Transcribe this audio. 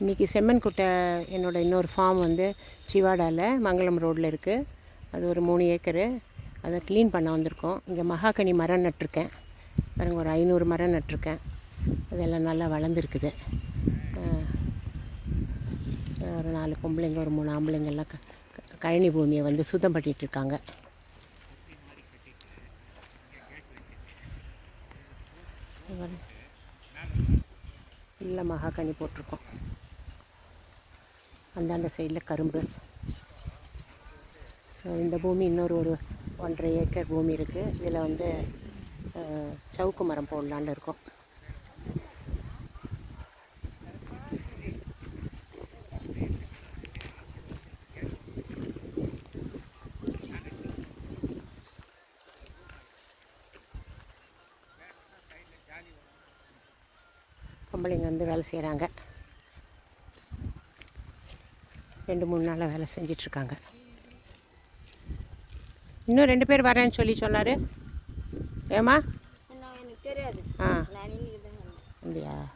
இன்றைக்கி செம்மன்குட்டை என்னோடய இன்னொரு ஃபார்ம் வந்து சிவாடாவில் மங்களம் ரோட்டில் இருக்குது அது ஒரு மூணு ஏக்கரு. அதை க்ளீன் பண்ண வந்திருக்கோம். இங்கே மகாகனி மரம் நட்டிருக்கேன். பாருங்க ஒரு ஐநூறு மரம் நட்டிருக்கேன். அதெல்லாம் நல்லா வளர்ந்துருக்குது. ஒரு நாலு பொம்பளைங்க ஒரு மூணு ஆம்பளைங்கள்லாம் க க- கழனி பூமியை வந்து சுத்தம் பண்ணிகிட்ருக்காங்க இருக்காங்க. மகாகனி போட்டிருக்கோம். அந்தாண்ட சைடில் கரும்பு. ஸோ இந்த பூமி இன்னொரு ஒரு ஒன்றரை ஏக்கர் பூமி இருக்குது இதில் வந்து சவுக்கு மரம் போடலான்னு இருக்கோம். பொம்பளைங்க வந்து வேலை செய்கிறாங்க ரெண்டு மூணு நாளாக வேலை செஞ்சிட்ருக்காங்க. இன்னும் ரெண்டு பேர் வரேன்னு சொல்லி சொன்னார். ஏம்மா? நான் எனக்கு தெரியாது. ஆ. அப்படியா?